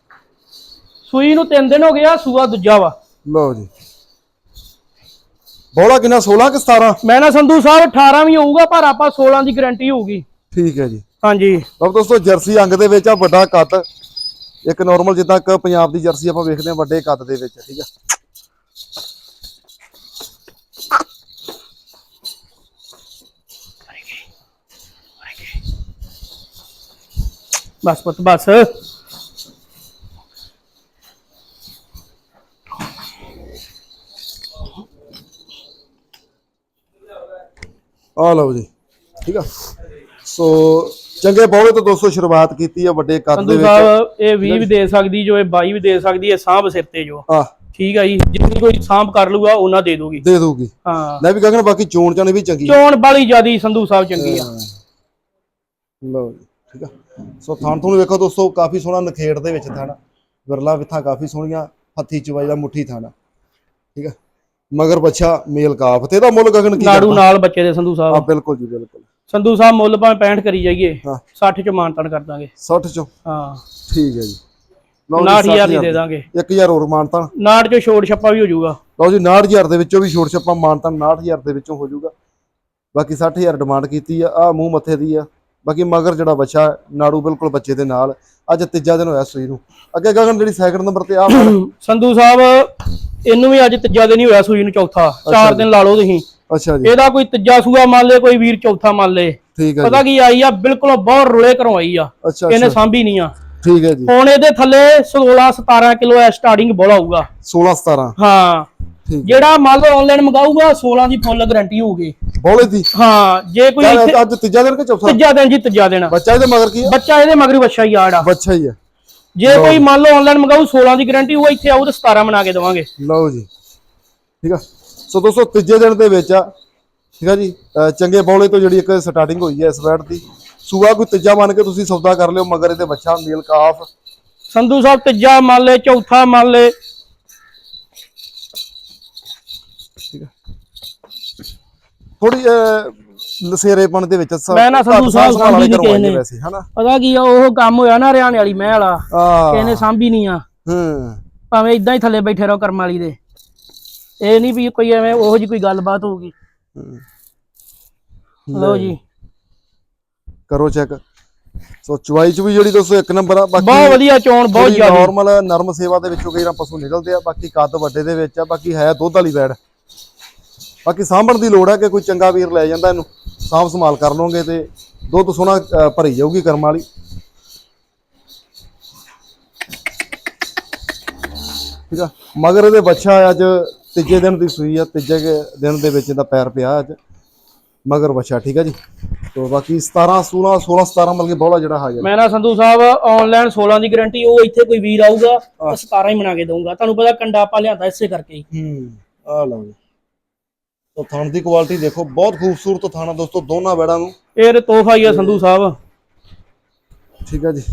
ਸੂਈ ਨੂੰ 3 ਦਿਨ ਹੋ ਗਿਆ ਸੂਆ ਦੂਜਾ ਵਾ। ਲਓ ਜੀ। ਬੋਲਾ ਕਿੰਨਾ 16 ਕਿ 17 ਮੈਂ ਨਾ ਸੰਧੂ ਸਾਹਿਬ 18 ਵੀ ਹੋਊਗਾ ਪਰ ਆਪਾਂ 16 ਦੀ ਗਾਰੰਟੀ ਹੋਊਗੀ। ਠੀਕ ਹੈ ਜੀ। ਹਾਂਜੀ। ਲਓ ਦੋਸਤੋ ਜਰਸੀ ਅੰਗ ਦੇ ਵਿੱਚ ਆ ਵੱਡਾ ਕੱਦ। ਇੱਕ ਨਾਰਮਲ ਜਿੱਦਾਂ ਕਿ ਪੰਜਾਬ ਦੀ ਜਰਸੀ ਆਪਾਂ ਵੇਖਦੇ ਆ ਵੱਡੇ ਕੱਦ ਦੇ ਵਿੱਚ ਠੀਕ ਆ? ਬਸ ਪੁੱਤ ਬਸ। ਆ ਲਓ ਜੀ ਠੀਕ ਆ? ਸੋ ਚੰਗੇ ਬੌਲੇ ਤੋਂ ਦੋਸਤੋ ਸ਼ੁਰੂਆਤ ਕੀਤੀ ਆ ਵੱਡੇ ਕੱਦ ਦੇ ਸੰਧੂ ਵਿੱਚ। ਸਾਹਿਬ ਇਹ 20 ਵੀ ਦੇ ਸਕਦੀ ਜੋ ਇਹ 22 ਵੀ ਦੇ ਸਕਦੀ ਹੈ ਸਾਂਭ ਸਿਰ ਤੇ ਜੋ। ਆ ਠੀਕ ਆ ਜੀ ਜਿੰਨੀ ਕੋਈ ਸਾਂਭ ਕਰ ਲੂਗਾ ਉਹਨਾਂ ਦੇ ਦੂਗੀ ਦੇ ਦੂਗੀ ਹਾਂ। ਲੈ ਵੀ ਗਗਨ ਬਾਕੀ ਚੋਣ ਚਾਣੇ ਵੀ ਚੰਗੀ ਚੋਣ ਬਾਲੀ ਜਿਆਦੀ ਸੰਧੂ ਸਾਹਿਬ ਚੰਗੀ ਆ। ਲਓ ਜੀ ਠੀਕ ਆ। ਸੋ ਥਾਣ ਤੁਹਾਨੂੰ ਵੇਖੋ ਦੋਸਤੋ ਕਾਫੀ ਸੋਹਣਾ ਨਖੇੜ ਦੇ ਵਿੱਚ ਥਾਣਾ। ਵਿਰਲਾ ਵਿਥਾਂ ਕਾਫੀ ਸੋਹਣੀਆਂ ਹੱਥੀ ਚਵਾਈ ਦਾ ਮੁੱਠੀ ਥਾਣਾ। ਠੀਕ ਆ। ਮਗਰ ਬੱਚਾ ਮੇਲ ਕਾਫ ਤੇ ਇਹਦਾ ਮੁੱਲ ਗਗਨ ਕੀ ਨਾੜੂ ਕਰਦਾ? ਨਾਲ ਬੱਚੇ ਦੇ ਸੰਧੂ ਆ ਸਾਹਿਬ ਬਿਲਕੁਲ ਜੀ ਬਿਲਕੁਲ। ਸੰਧੂ ਸਾਹਿਬ ਮੁੱਲ ਭਾਵੇਂ 65 ਕਰੀ ਜਾਈਏ ਹਾਂ। 60 ਚ ਮਾਨਤਨ ਕਰ ਦਾਂਗੇ। 60 ਚੋਂ? ਹਾਂ। ਠੀਕ ਹੈ ਜੀ। ਲਓ ਜੀ 69000 ਦੀ 60,000 ਦੇ ਦਾਂਗੇ। 1000 ਹੋਰ ਮਾਨਤਾ ਨਾੜ ਚ ਛੋੜ ਛੱਪਾ ਵੀ ਹੋ ਜਾਊਗਾ। ਲਓ ਜੀ 69000 ਦੇ ਵਿੱਚੋਂ ਵੀ ਛੋਟ ਛੱਪਾ ਮਾਨਤਾ 69000 ਦੇ ਵਿੱਚੋਂ ਹੋ ਜਾਊਗਾ। ਬਾਕੀ 60000 ਡਿਮਾਂਡ ਕੀਤੀ ਆ ਆ ਮੂੰਹ ਮੱਥੇ ਦੀ ਆ। ਬਾਕੀ ਮਗਰ ਜਿਹੜਾ ਬੱਚਾ ਨਾੜੂ ਬਿਲਕੁਲ ਬੱਚੇ ਦੇ ਨਾਲ। ਅੱਜ ਤੀਜਾ ਦਿਨ ਹੋਇਆ ਸੂਈ ਨੂੰ। ਅੱਗੇ ਗਗਨ ਜਿਹੜੀ ਸੈਕਿੰਡ ਨੰਬਰ ਤੇ ਆ ਸੰਧੂ ਸਾਹਿਬ ਇਹਨੂੰ ਵੀ ਅੱਜ ਤੀਜਾ ਦਿਨ ਹੀ ਹੋਇਆ ਸੂਈ ਨੂੰ ਚੌਥਾ। ਚਾਰ ਦਿਨ ਲਾ ਲਓ ਤੁਸੀਂ। ਅੱਛਾ ਜੀ। ਇਹਦਾ ਕੋਈ ਤੀਜਾ ਸੂਆ ਮੰਨ ਲੇ ਕੋਈ ਵੀਰ ਚੌਥਾ ਮੰਨ ਲੇ। ਠੀਕ ਹੈ ਪਤਾ ਕੀ ਆਈ ਆ ਬਿਲਕੁਲ ਬਹੁਤ ਰੁਲੇ ਘਰੋਂ ਆਈ ਆ। ਇਹਨੇ ਸਾਂਭੀ ਨਹੀਂ ਆ। ਠੀਕ ਹੈ ਜੀ। ਹੁਣ ਇਹਦੇ ਥੱਲੇ 16 17 ਕਿਲੋ ਐ ਸਟਾਰਟਿੰਗ ਬੋਲਾ ਹੋਊਗਾ। 16 17 ਹਾਂ। ਠੀਕ ਜਿਹੜਾ ਮੰਨ ਲਓ ਆਨਲਾਈਨ ਮੰਗਾਊਗਾ 16 ਦੀ ਫੁੱਲ ਗਾਰੰਟੀ ਹੋਊਗੀ। ਬੋਲੇ ਦੀ ਹਾਂ ਜੇ ਕੋਈ ਅੱਜ ਤੀਜਾ ਦਿਨ ਕਿ ਚੌਥਾ? ਤੀਜਾ ਦਿਨ ਜੀ ਤੀਜਾ ਦਿਨ। ਬੱਚਾ ਇਹਦੇ ਮਗਰ ਕੀ ਆ? ਬੱਚਾ ਇਹਦੇ ਮਗਰ ਬੱਚਾ ਹੀ ਆੜਾ ਬੱਚਾ ਹੀ ਆ। ਜੇ ਕੋਈ ਮੰਨ ਲਓ ਆਨਲਾਈਨ ਮੰਗਾਊ 16 ਦੀ ਗਾਰੰਟੀ ਹੋਊ ਇੱਥੇ ਆਊ ਤਾਂ 17 ਬਣਾ ਕੇ ਦੇਵਾਂਗੇ। ਲਓ ਜੀ। ਠੀਕ ਆ। ਸੋ ਦੋਸਤੋ ਤੀਜੇ ਦਿਨ ਦੇ ਵਿੱਚ ਆ ਠੀਕ ਆ ਜੀ ਚੰਗੇ ਬੌਲੇ ਤੋਂ ਜਿਹੜੀ ਇੱਕ ਸਟਾਰਟਿੰਗ ਹੋਈ ਹੈ ਇਸ ਬੈਟ ਦੀ। ਸੂਆ ਕੋਈ ਤੀਜਾ ਮੰਨ ਕੇ ਤੁਸੀਂ ਸੌਦਾ ਕਰ ਲਿਓ ਮਗਰ ਇਹਦੇ ਬੱਚਾ ਮੇਲ ਕਾਫ। ਸੰਧੂ ਸਾਹਿਬ ਤੀਜਾ ਮੰਨ ਲੈ ਚੌਥਾ ਮੰਨ ਲੈ। ਠੀਕ ਆ। ਥੋੜੀ ਲਸੇਰੇਪਣ ਦੇ ਵਿੱਚ ਮੈਂ ਨਾ ਸੰਧੂ ਸਾਹਿਬ ਸੰਭਾਲ ਵਾਲੇ ਸਮਝੀ ਨੀ ਘਰੋਂ ਆਏ ਨੇ ਕਿਸੇ ਨੇ। ਵੈਸੇ ਹਨਾ? ਪਤਾ ਕੀ ਆ ਉਹ ਕੰਮ ਹੋਇਆ ਨਾ ਹਰਿਆਣੇ ਵਾਲੀ ਮਹਿਲ ਵਾਲਾ। ਆ ਕਿਸੇ ਨੇ ਸਾਂਭੀ ਨਹੀਂ ਆ। ਹੂੰ। ਭਾਵੇਂ ਇਦਾਂ ਹੀ ਥੱਲੇ ਬੈਠੇ ਰਹੋ ਕਰਮ ਵਾਲੀ ਦੇ। ਇਹ ਨਹੀਂ ਵੀ ਕੋਈ ਐਵੇਂ ਉਹੋ ਜੀ ਕੋਈ ਗੱਲਬਾਤ ਹੋਊਗੀ। ਲਓ ਜੀ। ਕਰੋ ਚੈੱਕ। ਸੋ ਚੁਆਈ ਚ ਵੀ ਜਿਹੜੀ ਦੋਸਤੋ ਇੱਕ ਨੰਬਰ ਆ ਬਾਕੀ ਬਹੁਤ ਵਧੀਆ ਚੋਣ ਬਹੁਤ ਜ਼ਿਆਦਾ। ਨਾਰਮਲ ਨਰਮ ਸੇਵਾ ਦੇ ਵਿੱਚੋਂ ਕਈ ਵਾਰ ਪਸ਼ੂ ਨਿਕਲਦੇ ਆ ਬਾਕੀ ਕੱਦ ਵੱਡੇ ਦੇ ਵਿੱਚ ਆ ਬਾਕੀ ਹੈ ਦੁੱਧ ਵਾਲੀ ਵੈੜ ਬਾਕੀ ਸਾਂਭਣ ਦੀ ਲੋੜ ਹੈ ਕਿ ਕੋਈ ਚੰਗਾ ਵੀਰ ਲੈ ਜਾਂਦਾ ਇਹਨੂੰ ਸਾਂਭ ਸੰਭਾਲ ਕਰ ਲਓਗੇ ਤੇ ਦੁੱਧ ਅ, ਭਰੀ ਜਾਊਗੀ ਕਰਮ ਵਾਲੀ। ਠੀਕ ਆ? ਮਗਰ ਇਹਦੇ ਬੱਚਾ ਅੱਜ ਤੀਜੇ ਦਿਨ ਦੀ ਸੂਈ ਆ ਤੀਜੇ ਦਿਨ ਦੇ ਵਿੱਚ ਇਹਦਾ ਪੈਰ ਪਿਆ ਅੱਜ। ਮਗਰ ਬੱਚਾ ਠੀਕ ਆ ਜੀ? ਤੋਂ ਬਾਕੀ 17 16 16 17 ਮਤਲਬ ਕਿ ਬੋਲਾ ਜਿਹੜਾ ਹਾਜ਼ਰ। ਮੈਂ ਨਾ ਸੰਧੂ ਸਾਹਿਬ ਆਨਲਾਈਨ 16 ਦੀ ਗਾਰੰਟੀ ਉਹ ਇੱਥੇ ਕੋਈ ਵੀਰ ਆਊਗਾ ਤਾਂ 17 ਹੀ ਬਣਾ ਕੇ ਦਊਂਗਾ। ਤੁਹਾਨੂੰ ਪਤਾ ਕੰਡਾ ਆਪਾਂ ਲਿਆਂਦਾ ਇਸੇ ਕਰਕੇ ਹੀ। ਆ ਲਓ ਜੀ। ਤੋ ਥਣ ਦੀ ਕੁਆਲਿਟੀ ਦੇਖੋ ਬਹੁਤ ਖੂਬਸੂਰਤ ਥਾਣਾ ਦੋਸਤੋ ਦੋਨਾਂ ਬੈੜਾਂ ਨੂੰ। ਇਹ ਤੋਹਫਾ ਹੀ ਆ ਸੰਧੂ ਸਾਹਿਬ। ਠੀਕ ਆ ਜੀ।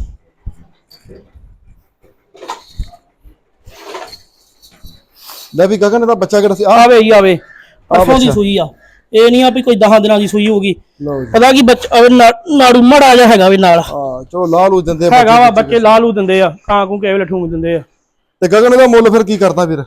ਲੈ ਵੀ ਗਗਨ ਦਾ ਬੱਚਾ ਕਿਹੜਾ ਸੀ? ਆ ਆਵੇ ਹੀ ਆਵੇ। ਪਰਸੋਂ ਦੀ। ਸੂਈ ਆ। ਇਹ ਨਹੀਂ ਆ ਵੀ ਕੋਈ 10 ਦਿਨਾਂ ਦੀ ਸੂਈ ਲਓ ਜੀ। ਪਤਾ ਕੀ ਬੱਚਾ ਉਹ ਨਾ- ਨਾੜੂ ਮੜਾ ਜਾ ਹੈਗਾ ਵੀ ਨਾਲ। ਆ ਚਲੋ ਲਾ ਲੂ ਦਿੰਦੇ ਆ ਹੈਗਾ ਵਾ ਬੱਚੇ ਬੱਚੇ ਲਾ ਲੂ ਦਿੰਦੇ ਆ। ਕਾਂ ਕੂ ਕੇਵਲ ਠੂਮ ਦਿੰਦੇ ਆ। ਤੇ ਗਗਨ ਦਾ ਮੁੱਲ ਫਿਰ ਕੀ ਕਰਦਾ ਵੀਰ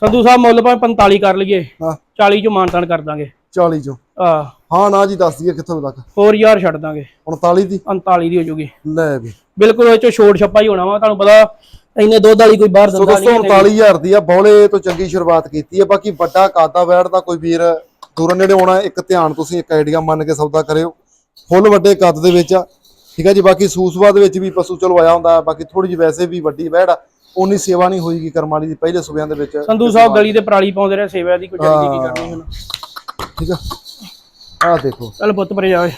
ਸੰਧੂ ਸਾਹਿਬ ਮੁੱਲ ਭਾਵੇਂ 45 ਕਰ ਲਈਏ। ਹਾਂ। 40 ਚੋਂ ਮਾਨਤਾਨ ਕਰ ਦਾਂਗੇ। 40 ਚੋਂ। ਆ। ਹਾਂ ਨਾ ਜੀ ਦੱਸ ਦਈਏ ਕਿੱਥੋਂ ਤੱਕ। ਹੋਰ ਯਾਰ ਛੱਡ ਦਾਂਗੇ। 39 ਦੀ? 39 ਦੀ ਹੋ ਜੂਗੀ। ਲੈ ਵੀ। ਬਿਲਕੁਲ ਇਹ ਚੋਂ ਛੋੜ ਛੱਪਾ ਹੀ ਹੋਣਾ ਵਾ ਤੁਹਾਨੂੰ ਪਤਾ ਇੰਨੇ ਦੁੱਧ ਵਾਲੀ ਕੋਈ ਬਾਹਰ ਦਿੰਦਾ ਨਹੀਂ 39000 ਦੀ ਆ ਬੌਲੇ ਤੋਂ ਚੰਗੀ ਸ਼ੁਰੂਆਤ ਕੀਤੀ ਹੈ ਬਾਕੀ ਵੱਡਾ ਕਾਦਾ ਵੈੜ ਦਾ ਕੋਈ ਵੀਰ ਦੂਰੋਂ ਨੇੜੇ ਆਉਣਾ ਇੱਕ ਧਿਆਨ ਤੁਸੀਂ ਇੱਕ ਆਈਡੀਆ ਮੰਨ ਕੇ ਸੌਦਾ ਕਰਿਓ। ਫੁੱਲ ਵੱਡੇ ਕੱਦ ਦੇ ਵਿੱਚ ਆ। ਠੀਕ ਹੈ ਜੀ ਬਾਕੀ ਸੂਸਵਾ ਦੇ ਵਿੱਚ ਵੀ ਪਸ਼ੂ ਚਲੋ ਆਇਆ ਹੁੰਦਾ ਬਾਕੀ ਥੋੜੀ ਜਿਹੀ ਵੈਸੇ ਵੀ ਵੱਡੀ ਵੈੜ ਆ। ਉਨੀ ਸੇਵਾ ਨਹੀਂ ਹੋਈਗੀ ਕਰਮਾਲੀ ਦੀ ਪਹਿਲੇ ਸੁਬਿਆਂ ਦੇ ਵਿੱਚ। ਸੰਧੂ ਸਾਹਿਬ ਗਲੀ ਤੇ ਪਰਾਲੀ ਪਾਉਂਦੇ ਰਹੇ ਸੇਵਾ ਦੀ ਕੋਈ ਜਲਦੀ ਕੀ ਕਰਨੀ ਹੁਣ। ਠੀਕ ਆ? ਆਹ ਦੇਖੋ। ਚੱਲ ਪੁੱਤ ਪਰੇ ਜਾਵੇ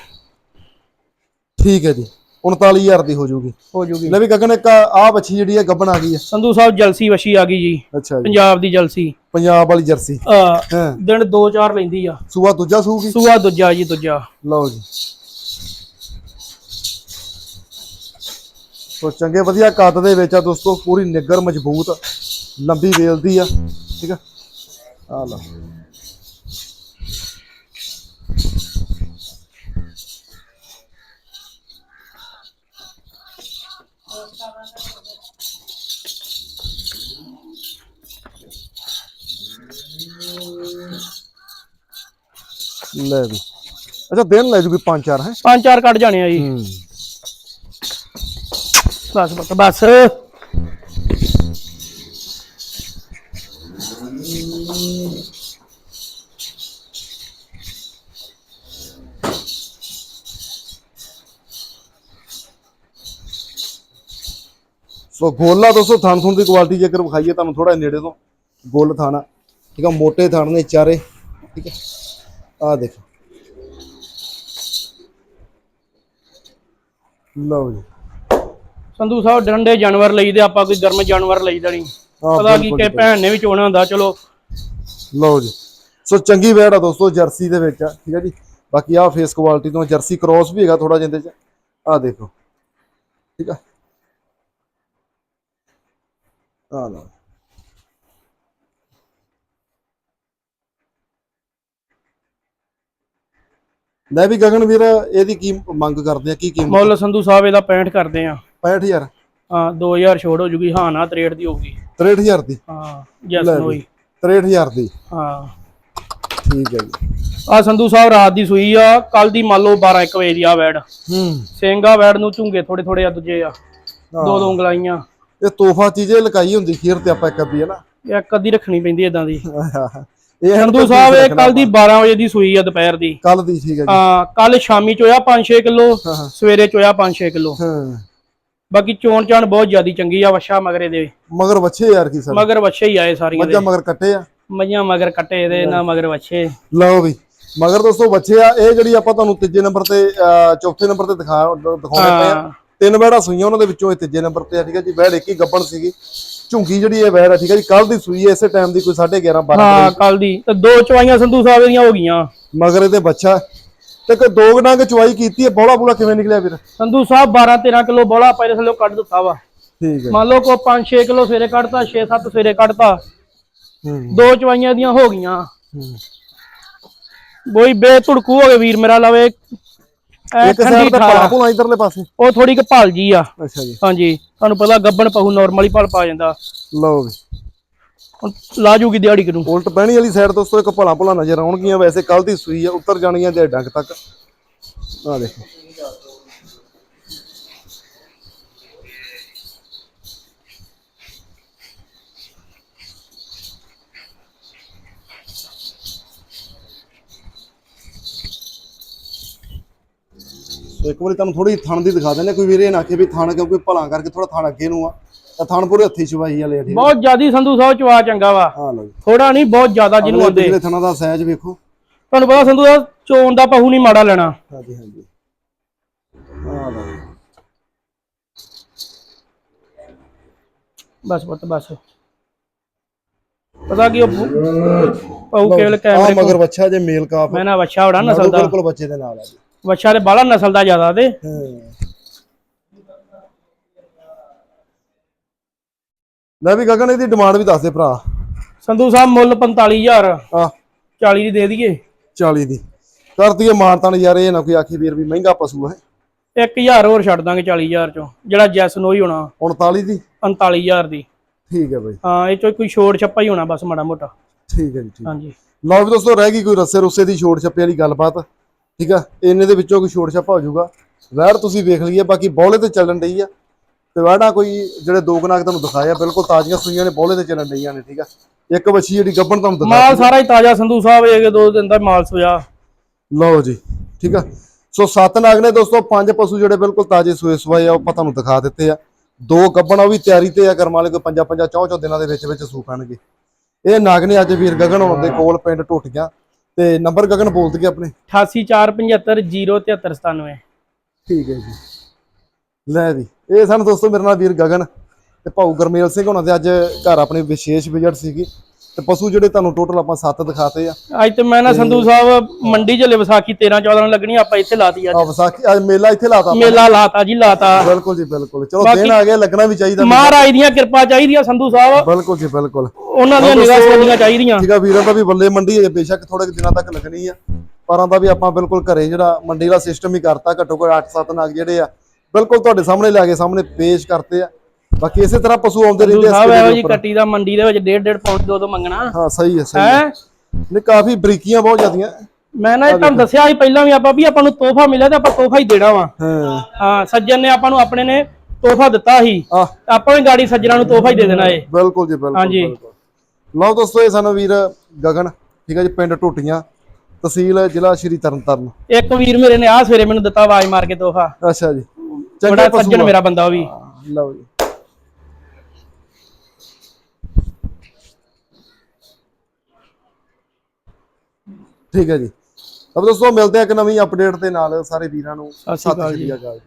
ਠੀਕ ਹੈ ਜੀ। 39000 ਦੀ ਹੋ ਜਾਊਗੀ ਹੋ ਜੂਗੀ। ਲੈ ਵੀ ਗਗਨ ਇੱਕ ਆ ਬੱਚੀ ਜਿਹੜੀ ਹੈ ਗੱਬਣ ਆ ਗਈ ਹੈ। ਸੰਧੂ ਸਾਹਿਬ ਜਲਸੀ ਵਸ਼ੀ ਆ ਗਈ ਜੀ। ਅੱਛਾ ਜੀ। ਪੰਜਾਬ ਦੀ ਜਲਸੀ। ਪੰਜਾਬ ਵਾਲੀ ਜਰਸੀ। ਆ ਹਾਂ। ਦਿਨ 2-4 ਲੈਂਦੀ ਆ। ਸੂਆ ਦੂਜਾ ਸੂਗੀ? ਸੂਆ ਦੂਜਾ ਜੀ ਦੂਜਾ। ਲਓ ਜੀ। ਸੋ ਚੰਗੇ ਵਧੀਆ ਕੱਦ ਦੇ ਵਿੱਚ ਆ ਦੋਸਤੋ ਪੂਰੀ ਨਿੱਗਰ ਮਜ਼ਬੂਤ ਲੰਬੀ ਵੇਲ ਦੀ ਆ। ਠੀਕ ਆ? ਆ ਲਓ। ਲੈ ਵੀ। ਅੱਛਾ ਦਿਨ ਲੈ ਜੂਗੀ ਪੰਜ ਚਾਰ ਹੈ? ਪੰਜ ਚਾਰ ਕੱਢ ਜਾਣੇ ਆ ਜੀ। ਹੂੰ। ਬਸ ਬਸ ਬਸ। ਸੋ ਗੋਲਾ ਦੋਸਤੋ ਥਣ ਥੁਣ ਦੀ ਕੁਆਲਿਟੀ ਜੇਕਰ ਵਿਖਾਈਏ ਤੁਹਾਨੂੰ ਥੋੜਾ ਨੇੜੇ ਤੋਂ ਗੋਲ ਥਾਣਾ ਠੀਕ ਆ ਮੋਟੇ ਥਣ ਨੇ ਚਾਰੇ ਠੀਕ ਹੈ ਆ ਦੇਖੋ। ਲਓ ਜੀ। ਸੰਧੂ ਸਾਹਿਬ ਡੰਡੇ ਜਾਨਵਰ ਲਈਦੇ ਆਪਾਂ ਕੋਈ ਗਰਮ ਜਾਨਵਰ ਲਈਦਾ ਨਹੀਂ। ਪਤਾ ਕੀ ਕਿ ਭੈਣ ਨੇ ਵੀ ਚੋਣਾ ਹੁੰਦਾ ਚਲੋ। ਲਓ ਜੀ। ਸੋ ਚੰਗੀ ਵੈੜ ਆ ਦੋਸਤੋ ਜਰਸੀ ਦੇ ਵਿੱਚ ਆ ਠੀਕ ਹੈ ਜੀ? ਬਾਕੀ ਆ ਫੇਸ ਕੁਆਲਿਟੀ ਤੋਂ ਜਰਸੀ ਕ੍ਰੋਸ ਵੀ ਹੈਗਾ ਥੋੜਾ ਜਿੰਦੇ ਚ। ਆ ਦੇਖੋ। ਠੀਕ ਆ? ਆ ਲਓ। ਲੈ ਵੀ ਗਗਨ ਵੀਰ ਇਹਦੀ ਕੀ ਮੰਗ ਕਰਦੇ ਆ ਕੀ ਕੀਮਤ ਮੁੱਲ ਸੰਧੂ ਸਾਹਿਬ ਇਹਦਾ 65 ਕਰਦੇ ਆ। 65000 ਹਾਂ 2000 ਛੋੜ ਹੋ ਜੂਗੀ ਹਾਂ ਨਾ 63 ਦੀ ਹੋਊਗੀ। 63000 ਦੀ। ਹਾਂ ਯੈਸ ਵੀ 63000 ਦੀ। ਹਾਂ। ਠੀਕ ਹੈ ਜੀ। ਆ ਸੰਧੂ ਸਾਹਿਬ ਰਾਤ ਦੀ ਸੂਈ ਆ ਕੱਲ ਦੀ ਮੰਨ ਲਓ 12 1 ਵਜੇ ਦੀ ਆ ਵੈੜ। ਹੂੰ। ਸਿੰਘਾ ਵੈੜ ਨੂੰ ਝੁੰਗੇ ਥੋੜੇ ਥੋੜੇ ਆ ਦੂਜੇ ਆ। ਦੋ ਦੋ ਉਂਗਲਾਈਆਂ। ਇਹ ਤੋਹਫਾ ਚੀਜ਼ੇ ਲਕਾਈ ਹੁੰਦੀ ਖੀਰ ਤੇ ਆਪਾਂ ਇੱਕ ਅੱਧੀ ਹੈ ਨਾ? ਇਹ ਇੱਕ ਅੱਧੀ ਰੱਖਣੀ ਪੈਂਦੀ ਇਦਾਂ ਦੀ। ਇਹ ਸੰਧੂ ਸਾਹਿਬ ਇਹ ਕੱਲ ਦੀ 12 ਵਜੇ ਦੀ ਸੂਈ ਆ ਦੁਪਹਿਰ ਦੀ। ਕੱਲ ਦੀ ਠੀਕ ਹੈ ਜੀ। ਹਾਂ ਕੱਲ ਸ਼ਾਮੀ ਚੋਇਆ 5-6 ਕਿਲੋ ਸਵੇਰੇ ਚੋਇਆ 5-6 ਕਿਲੋ। ਹਾਂ। ਬਾਕੀ ਚੋਣ ਚਾਣ ਬਹੁਤ ਜ਼ਿਆਦੀ ਚੰਗੀ ਆ ਵਛਾ ਮਗਰੇ ਦੇ। ਮਗਰ ਬੱਚੇ ਯਾਰ ਕੀ ਸਰ। ਮਗਰ ਵੱਛੇ ਹੀ ਆਏ ਸਾਰੀਆਂ ਮੱਝਾਂ ਮਗਰ ਕੱਟੇ ਆ। ਮਈਆਂ ਮਗਰ ਕੱਟੇ ਦੇ ਨਾ ਮਗਰ ਵੱਛੇ। ਲਓ ਵੀ ਮਗਰ ਦੋਸਤੋ ਬੱਚੇ ਆ ਇਹ ਜਿਹੜੀ ਆਪਾਂ ਤੁਹਾਨੂੰ ਤੀਜੇ ਨੰਬਰ ਤੇ ਚੌਥੇ ਨੰਬਰ ਤੇ ਦਿਖਾ ਦਿਖਾਉਣੇ ਪਏ ਆ। ਤਿੰਨ ਵੈੜਾਂ ਸੂਈਆਂ ਉਹਨਾਂ ਦੇ ਵਿੱਚੋਂ ਇਹ ਤੀਜੇ ਨੰਬਰ ਤੇ ਆ ਠੀਕ ਹੈ ਜੀ। ਵੈੜ ਇੱਕ ਹੀ ਗੱਬਣ ਸੀਗੀ। ਝੁੰਗੀ ਜਿਹੜੀ ਇਹ ਵੈੜ ਆ ਠੀਕ ਹੈ ਜੀ ਕੱਲ ਦੀ ਸੂਈ ਹੈ ਇਸੇ ਟਾਈਮ ਦੀ ਕੋਈ 11:30 12 ਹਾਂ ਕੱਲ ਦੀ। ਤੇ ਦੋ ਚਵਾਈਆਂ ਸੰਧੂ ਸਾਹਿਬ ਦੀਆਂ ਹੋ ਗਈਆਂ। ਮਗਰ ਇਹਦੇ ਬੱਚਾ। ਤੇ ਕੋਈ ਦੋ ਗਡਾਂਗ ਚਵਾਈ ਕੀਤੀ ਹੈ ਬੋਲਾ ਬੋਲਾ ਕਿਵੇਂ ਨਿਕਲਿਆ ਵੀਰ? ਸੰਧੂ ਸਾਹਿਬ 12-13 ਕਿਲੋ ਬੋਲਾ ਪਹਿਲੇ ਥੱਲੇ ਕੱਢ ਦਿੱਤਾ ਵਾ। ਠੀਕ ਹੈ ਮੰਨ ਲਓ ਕੋ 5-6 ਕਿਲੋ ਸਵੇਰੇ ਕੱਢਤਾ 6-7 ਸਵੇਰੇ ਕੱਢਤਾ। ਹੂੰ ਦੋ ਚਵਾਈਆਂ ਦੀਆਂ ਹੋ ਗਈਆਂ। ਹੂੰ। ਬੋਈ ਬੇਤੁੜਕੂ ਹੋ ਗਏ ਵੀਰ ਮੇਰਾ ਲਵੇ। ਇੱਕ ਸਾਈਡ ਤੇ ਪਲਾ ਪੂਲਾ ਇਧਰਲੇ ਪਾਸੇ। ਉਹ ਥੋੜੀ ਕੁ ਭਾਲ ਜੀ ਆ। ਅੱਛਾ ਜੀ। ਹਾਂਜੀ ਤੁਹਾਨੂੰ ਪਤਾ ਗੱਬਣ ਪਹੂ ਨਾਰਮਲੀ ਭਲ ਪਾ ਜਾਂਦਾ। ਲਓ ਵੀ ਹੁਣ ਲਾ ਜੂਗੀ ਦਿਹਾੜੀ ਕਿਨੂੰ ਉਲਟ ਪਹਿਣੀ ਵਾਲੀ ਸਾਈਡ ਦੋਸਤੋ ਇੱਕ ਭਲਾ ਭਲਾ ਨਜ਼ਰ ਆਉਣਗੀਆਂ ਵੈਸੇ ਕੱਲ ਦੀ ਸੂਈ ਆ ਉੱਤਰ ਜਾਣਗੀਆਂ ਡੰਗ ਤੱਕ। ਆ ਦੇਖੋ। ਇੱਕ ਵਾਰੀ ਤੁਹਾਨੂੰ ਥੋੜੀ ਥਣ ਦੀ ਦਿਖਾ ਦਿੰਦੇ ਹਾਂ। ਕੋਈ ਵੀਰੇ ਨਾ ਕਿ ਵੀ ਥਣ ਕਿਉਂਕਿ ਭਲਾ ਕਰਕੇ ਥੋੜਾ ਥਣ ਅੱਗੇ ਨੂੰ ਆ। ਤਾਂ ਥਣ ਪੂਰੇ ਹੱਥੀ ਚਵਾਈ ਵਾਲੇ ਆ ਠੀਕ ਬਹੁਤ ਜ਼ਿਆਦੀ ਸੰਧੂ ਸਾਹਿਬ ਚਵਾ ਚੰਗਾ ਵਾ। ਆ ਲਓ ਜੀ। ਥੋੜਾ ਨਹੀਂ ਬਹੁਤ ਜ਼ਿਆਦਾ ਜਿਹਨੂੰ ਆਂਦੇ ਪਿਛਲੇ ਥਣਾਂ ਦਾ ਸਾਈਜ਼ ਵੇਖੋ। ਤੁਹਾਨੂੰ ਪਤਾ ਸੰਧੂ ਸਾਹਿਬ ਚੋਣ ਦਾ ਪਹੂ ਨਹੀਂ ਮਾੜਾ ਲੈਣਾ। ਹਾਂਜੀ ਹਾਂਜੀ। ਆ ਲਓ। ਬਸ ਪੁੱਤ ਬਸ। ਪਤਾ ਕੀ ਉਹ ਪਹੂ ਕੇਵਲ ਕੈਮਰੇ ਮਗਰ ਬੱਚਾ ਜੇ ਮੇਲ ਕਾਪ ਮੈਂ ਨਾ ਵੱਛਾ ਉੜਾ ਨਸਲ ਦਾ। ਬਿਲਕੁਲ ਬੱਚੇ ਦੇ ਨਾਲ ਆ ਜੀ। ਵੱਛਾ ਦੇ ਬਾਹਲਾ ਨਸਲ ਦਾ ਜ਼ਿਆਦਾ ਤੇ। ਲੈ ਵੀ ਗਗਨ ਇਹਦੀ ਡਿਮਾਂਡ ਵੀ ਦੱਸ ਦੇ ਭਰਾ। ਸੰਧੂ ਸਾਹਿਬ ਮੁੱਲ 45000 ਆ 40 ਦੀ ਦੇ ਦਈਏ। 40 ਦੀ। ਕਰ ਦਈਏ ਮਾਨਤਾਨ ਯਾਰ ਇਹ ਨਾ ਕੋਈ ਆਖੀ ਵੀਰ ਵੀ ਮਹਿੰਗਾ ਪਸ਼ੂ ਹੈ। 1000 ਹੋਰ ਛੱਡ ਦਾਂਗੇ 40000 ਚੋਂ। ਜਿਹੜਾ ਜੈਸ ਨੂੰ ਹੀ ਹੋਣਾ। 39 ਦੀ? 45000 ਦੀ। ਠੀਕ ਹੈ ਬਾਈ। ਹਾਂ ਇਹ ਚੋਂ ਕੋਈ ਛੋੜ ਛੱਪਾ ਹੀ ਹੋਣਾ ਬਸ ਮਾੜਾ ਮੋਟਾ। ਠੀਕ ਹੈ ਜੀ ਠੀਕ ਹਾਂਜੀ। ਲਓ ਵੀ ਦੋਸਤੋ ਰਹਿ ਗਈ ਕੋਈ ਰਸੇ ਰੁੱਸੇ ਦੀ ਛੋੜ ਛੱਪੇ ਵਾਲੀ ਗੱਲਬਾਤ। ਠੀਕ ਆ? ਇੰਨੇ ਦੇ ਵਿੱਚੋਂ ਕੋਈ ਛੋੜ ਛੱਪਾ ਹੋ ਜਾਊਗਾ। ਵੈਰ ਤੁਸੀਂ ਵੇਖ ਲਈਏ ਬਾਕੀ ਬੌਲੇ ਤੇ ਚੱਲਣ ਡਈ ਆ। ਤੇ ਵਾੜਾ ਕੋਈ ਜਿਹੜੇ ਦੋ ਕਨਾਕ ਤੁਹਾਨੂੰ ਦਿਖਾਇਆ ਬਿਲਕੁਲ ਤਾਜ਼ੀਆਂ ਸੂਈਆਂ ਨੇ ਬੌਲੇ ਤੇ ਚੱਲਣ ਡਈਆਂ ਨੇ ਠੀਕ ਆ? ਇੱਕ ਵੱਛੀ ਜਿਹੜੀ ਗੱਬਣ ਤੁਹਾਨੂੰ ਦਿਖਾ ਮਾਲ ਸਾਰਾ ਹੀ ਤਾਜ਼ਾ ਸੰਧੂ ਸਾਹਿਬ ਇਹ ਦੋ ਦਿਨ ਦਾ ਮਾਲ ਸੋਇਆ। ਲਓ ਜੀ ਠੀਕ ਆ? ਸੋ ਸੱਤ ਨਾਗ ਨੇ ਦੋਸਤੋ ਪੰਜ ਪਸ਼ੂ ਜਿਹੜੇ ਬਿਲਕੁਲ ਤਾਜ਼ੇ ਸੂਏ ਸਵਾਏ ਆ ਉਹ ਆਪਾਂ ਤੁਹਾਨੂੰ ਦਿਖਾ ਦਿੱਤੇ ਆ। ਦੋ ਗੱਬਣ ਉਹ ਵੀ ਤਿਆਰੀ ਤੇ ਆ ਕਰਮ ਵਾਲੇ ਕੋਈ ਪੰਜਾਂ ਪੰਜਾਂ ਚੌਂ ਚੌਂ ਦਿਨਾਂ ਦੇ ਵਿੱਚ ਵਿੱਚ ਸੂ ਖਾਣਗੇ। ਇਹ ਨਾਗ ਨੇ ਅੱਜ ਵੀਰ ਗਗਨ ਹੋਣ ਦੇ ਕੋਲ ਪਿੰਡ ਟੁੱਟੀਆਂ ਤੇ ਨੰਬਰ ਗਗਨ ਬੋਲ ਦਈਏ ਆਪਣੇ। 8847507397 ਠੀਕ ਹੈ ਜੀ। ਲੈ ਵੀ ਇਹ ਸਨ ਦੋਸਤੋ ਮੇਰੇ ਨਾਲ ਵੀਰ ਗਗਨ ਤੇ ਭਾਊ ਗਰਮੇਲ ਸਿੰਘ ਹੋਣਾ ਦੇ ਅੱਜ ਘਰ ਆਪਣੀ ਵਿਸ਼ੇਸ਼ ਵਿਜ਼ਿਟ ਸੀਗੀ। ਤੇ ਪਸ਼ੂ ਜਿਹੜੇ ਤੁਹਾਨੂੰ ਟੋਟਲ ਆਪਾਂ ਸੱਤ ਦਿਖਾਤੇ ਆ। ਅੱਜ ਤੇ ਮੈਂ ਨਾ ਸੰਧੂ ਸਾਹਿਬ ਮੰਡੀ ਚ ਵਿਸਾਖੀ 13 14 ਨੂੰ ਲੱਗਣੀ ਆਪਾਂ ਇੱਥੇ ਲਾਤੀ ਅੱਜ। ਆ ਵਿਸਾਖੀ ਅੱਜ ਮੇਲਾ ਇੱਥੇ ਲਾਤਾ। ਮੇਲਾ ਲਾਤਾ ਜੀ ਲਾਤਾ। ਬਿਲਕੁਲ ਜੀ ਬਿਲਕੁਲ। ਚਲੋ ਦਿਨ ਆ ਗਿਆ ਲੱਗਣਾ ਵੀ ਚਾਹੀਦਾ ਮਹਾਰਾਜ ਦੀਆਂ ਕਿਰਪਾ ਚਾਹੀਦੀਆਂ ਸੰਧੂ ਸਾਹਿਬ। ਬਿਲਕੁਲ ਜੀ ਬਿਲਕੁਲ। ਉਹਨਾਂ ਦੀਆਂ ਨਿਗਾਹ ਸੋਲੀਆਂ ਚਾਹੀਦੀਆਂ। ਠੀਕ ਆ ਵੀਰਾਂ ਦਾ ਵੀ ਬੱਲੇ ਮੰਡੀ ਹੈ ਬੇਸ਼ੱਕ ਥੋੜੇ ਦਿਨਾਂ ਤੱਕ ਲੱਗਣੀ ਆ। ਪਰਾਂ ਦਾ ਵੀ ਆਪਾਂ ਬਿਲਕੁਲ ਘਰੇ ਜਿਹੜਾ ਮੰਡੀ ਦਾ ਸਿਸਟਮ ਹੀ ਕਰਤਾ ਘੱਟੋ ਘੱਟ 8-7 ਨਾਗ ਜਿਹੜੇ ਆ ਬਿਲਕੁਲ ਤੁਹਾਡੇ ਸਾਹਮਣੇ ਲਿਆ ਕੇ ਸਾਹਮਣੇ ਪੇਸ਼ ਕਰਤੇ ਆ। ਬਾਕੀ ਇਸੇ ਤਰ੍ਹਾਂ ਪਸ਼ੂ ਆਉਂਦੇ ਰਹਿੰਦੇ ਆ ਸਾਹਿਬ ਇਹੋ ਜੀ। ਕੱਟੀ ਦਾ ਮੰਡੀ ਦੇ ਵਿੱਚ 1.5 1.5 ਪੌਂਡ ਦੋ ਦੋ ਮੰਗਣਾ। ਹਾਂ ਸਹੀ ਹੈ ਸਹੀ ਹੈ। ਨੇ ਕਾਫੀ ਬਰੀਕੀਆਂ ਬਹੁਤ ਜ਼ਿਆਦੀਆਂ। ਮੈਂ ਨਾ ਇਹ ਤੁਹਾਨੂੰ ਦੱਸਿਆ ਸੀ ਪਹਿਲਾਂ ਵੀ ਆਪਾਂ ਵੀ ਆਪਾਂ ਨੂੰ ਤੋਹਫਾ ਮਿਲਿਆ ਤੇ ਆਪਾਂ ਤੋਹਫਾ ਹੀ ਦੇਣਾ ਵਾ। ਹਾਂ। ਹਾਂ ਸੱਜਣ ਨੇ ਆਪਾਂ ਨੂੰ ਆਪਣੇ ਨੇ ਤੋਹਫਾ ਦਿੱਤਾ ਸੀ। ਆਪਾਂ ਵੀ ਗਾੜੀ ਸੱਜਣਾ ਨੂੰ ਤੋਹਫਾ ਹੀ ਦੇ ਦੇਣਾ ਏ ਬਿਲਕੁਲ ਜੀ ਬਿਲਕੁਲ ਹਾਂਜੀ। ਲਓ ਦੋਸਤੋ ਇਹ ਸਾਨੂੰ ਵੀਰ ਗਗਨ ਠੀਕ ਹੈ ਜੀ ਪਿੰਡ ਟੁੱਟੀਆਂ ਤਹਿਸੀਲ ਜ਼ਿਲ੍ਹਾ ਸ਼੍ਰੀ ਤਰਨਤਾਰਨ। ਇੱਕ ਵੀਰ ਮੇਰੇ ਨੇ ਆ ਸਵੇਰੇ ਮੈਨੂੰ ਦਿੱਤਾ ਆਵਾਜ਼ ਮਾਰ ਕੇ ਤੋਹਫਾ। ਅੱਛਾ ਜੀ। ਪਸ਼ੂ ਸੱਜਣ। ਮੇਰਾ ਬੰਦਾ ਉਹ ਵੀ। ਲਓ ਜੀ। ਠੀਕ ਹੈ ਜੀ। ਤਾਂ ਦੋਸਤੋ ਮਿਲਦੇ ਆ ਇੱਕ ਨਵੀਂ ਅਪਡੇਟ ਦੇ ਨਾਲ ਸਾਰੇ ਵੀਰਾਂ ਨੂੰ। ਸਤਿ ਸ਼੍ਰੀ। ਅਕਾਲ